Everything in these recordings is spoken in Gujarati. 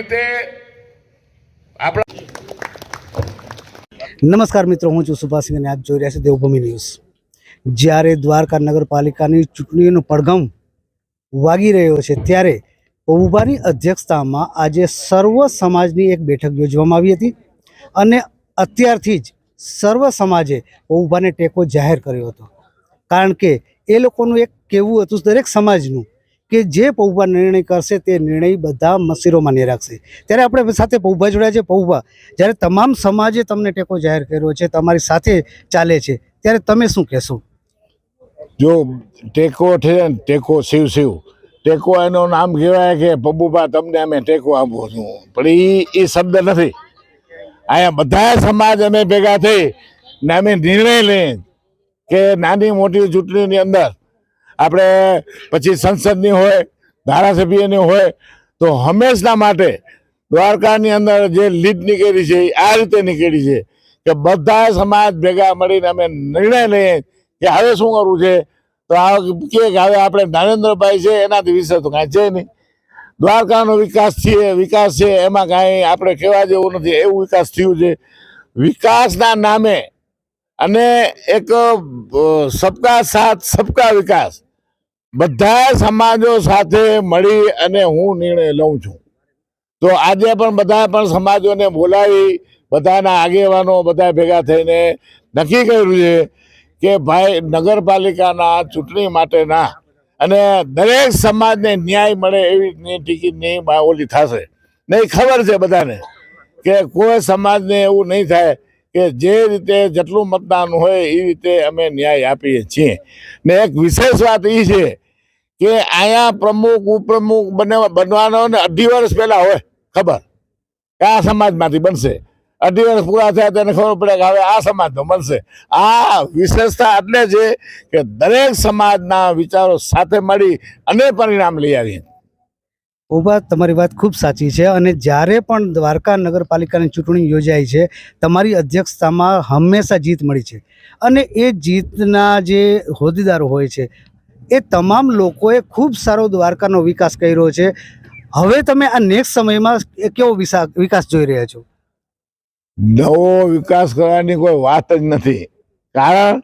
રીતે આપણા નમસ્કાર મિત્રો, હું છું સુભાષિંહ અને આપ જોઈ રહ્યા છો દેવભૂમિ ન્યૂઝ. જ્યારે દ્વારકા નગરપાલિકાની ચૂંટણીનો પડઘમ વાગી રહ્યો છે, ત્યારે પૌભાની અધ્યક્ષતામાં આજે સર્વ સમાજની એક બેઠક યોજવામાં આવી હતી અને અત્યારથી જ સર્વ સમાજે પૌભાને ટેકો જાહેર કર્યો હતો. કારણ કે એ લોકોનું એક કહેવું હતું, દરેક સમાજનું કે જે પૌભા નિર્ણય કરશે તે નિર્ણય બધા મસીરો માન્ય રાખશે. ત્યારે આપણે સાથે પૌભા જોડ્યા છે પૌભા જ્યારે તમામ સમાજે તમને ટેકો જાહેર કર્યો છે, તમારી સાથે ચાલે છે, ત્યારે તમે શું કહેશો? જો ટેકો છે ટેકો શિવ શિવ. ટેકો એનું નામ કહેવાય કે પબુભા તમને અમે ટેકો આપું છું. પણ એ એ શબ્દ નથી. અહીંયા બધા સમાજ અમે ભેગા થઈ ને અમે નિર્ણય લઈએ કે નાની મોટી ચૂંટણીની અંદર આપણે પછી સંસદની હોય, ધારાસભ્યની હોય, તો હંમેશના માટે દ્વારકાની અંદર જે લીડ નીકળી છે, એ આ રીતે નીકળી છે કે બધા સમાજ ભેગા મળીને અમે નિર્ણય લઈએ કે હવે શું કરવું છે? તો આ કે હવે આપણે નરેન્દ્રભાઈ છે, એનાથી વિશે તો કાંઈ છે નહીં. દ્વારકાનો વિકાસ છે વિકાસ છે, એમાં કાંઈ આપણે કહેવા જેવું નથી, એવું વિકાસ થયું છે. વિકાસના નામે અને એક સબકા સાથ, સબકા વિકાસ બધા સમાજો સાથે મળી અને હું નિર્ણય લઉં છું. તો આજે પણ બધા પણ સમાજોને બોલાવી, બધાના આગેવાનો બધા ભેગા થઈને નક્કી કર્યું છે કે ભાઈ, નગરપાલિકાના ચૂંટણી માટેના અને દરેક સમાજને ન્યાય મળે એવી રીતની ટિકિટની ઓલી થશે. નહીં, ખબર છે બધાને કે કોઈ સમાજને એવું નહીં થાય કે જે રીતે જેટલું મતદાન હોય એ રીતે અમે ન્યાય આપીએ છીએ. ને એક વિશેષ વાત એ છે કે અહીંયા પ્રમુખ, ઉપપ્રમુખ બને, બનવાનો ને અઢી વર્ષ પહેલાં હોય, ખબર? કે આ સમાજમાંથી બનશે. અઢી વર્ષ પૂરા થયા તેને ખબર પડે કે હવે આ સમાજનો બનશે. આ વિશેષતા એટલે છે કે દરેક સમાજના વિચારો સાથે મળી અને પરિણામ લઈ આવીએ. પૌભા તમારી વાત ખૂબ સાચી છે અને જ્યારે પણ દ્વારકા નગરપાલિકાની ચૂંટણી યોજાઈ છે, તમારી અધ્યક્ષતામાં હંમેશા જીત મળી છે. અને એ જીતના જે હોદ્દેદારો હોય છે, એ તમામ લોકોએ ખૂબ સારો દ્વારકાનો વિકાસ કર્યો છે. હવે તમે આ નેક્સ્ટ સમયમાં કેવો વિકાસ જોઈ રહ્યા છો? નવો વિકાસ કરવાની કોઈ વાત જ નથી. કારણ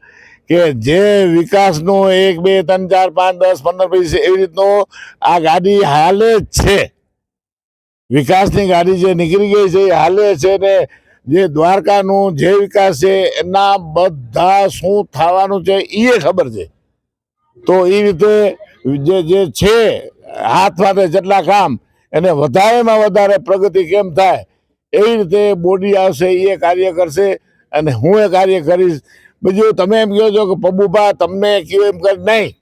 કે જે વિકાસનો એક, બે, ત્રણ, ચાર, પાંચ, દસ, પંદર, વીસ એવી રીતનો આ ગાડી હાલે જ છે. વિકાસની ગાડી જે નીકળી ગઈ છે એ હાલે છે ને જે દ્વારકાનું જે વિકાસ છે એના બધા શું થવાનું છે એ ખબર છે. તો એ રીતે જે જે છે હાથ માટે જેટલા કામ એને વધારેમાં વધારે પ્રગતિ કેમ થાય એવી રીતે બોડી આવશે એ કાર્ય કરશે અને હું એ કાર્ય કરીશ બીજું તમે એમ કહો છો કે પબુભા તમને કયો એમ કર નહીં.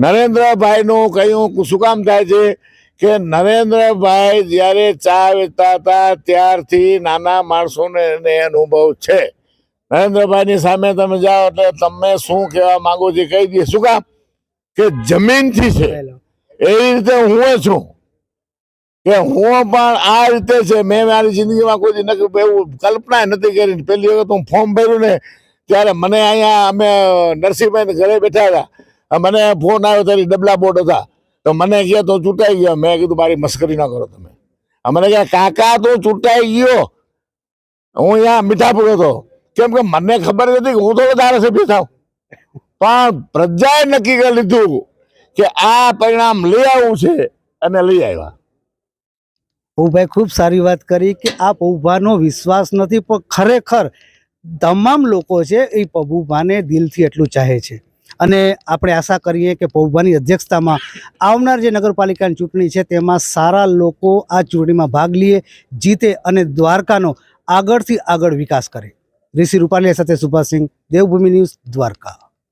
નરેન્દ્રભાઈનું કહ્યું શું કામ થાય છે? કે નરેન્દ્રભાઈ જ્યારે ચા વેચતા હતા ત્યારથી નાના માણસોને એને અનુભવ છે. નરેન્દ્રભાઈની સામે તમે જાઓ એટલે તમે શું કહેવા માંગો છો કહી દઈએ. શું કામ? કે જમીનથી છે. એવી રીતે હું છું કે હું પણ આ રીતે છે. મેં મારી જિંદગીમાં કોઈ નક્કી એવું કલ્પના નથી કરી. પહેલી વખત હું ફોર્મ ભર્યું ને ત્યારે મને અહીંયા અમે નરસિંહભાઈ ઘરે બેઠા હતા. મને ફોન આવ્યો ત્યારે ડબલા બોર્ડ હતા. તો મને કહે, તો ચૂંટાઈ ગયો. મેં કીધું, મારી મસ્કરી ના કરો તમે. મને કહે, કાકા, તો ચૂંટાઈ ગયો. હું અહીંયા મીઠાપુર હતો. કેમ કે મને ખબર નથી કે હું તો ધારાસભ્ય થાવ પણ પ્રજાએ નક્કી કરી લીધું કે આ પરિણામ લઈ આવવું છે અને લઈ આવ્યા. પૌભાઈ ખૂબ સારી વાત કરી કે આ પૌભાનો વિશ્વાસ નથી, પણ ખરેખર તમામ લોકો છે એ પબુભાને દિલથી એટલું ચાહે છે. અને આપણે આશા કરીએ કે પૌભાની અધ્યક્ષતામાં આવનાર જે નગરપાલિકાની ચૂંટણી છે તેમાં સારા લોકો આ ચૂંટણીમાં ભાગ લઈએ જીતે અને દ્વારકાનો આગળથી આગળ વિકાસ કરે. ઋષિ રૂપાલિયા સાથે સુભાષ સિંહ દેવભૂમિ ન્યૂઝ દ્વારકા.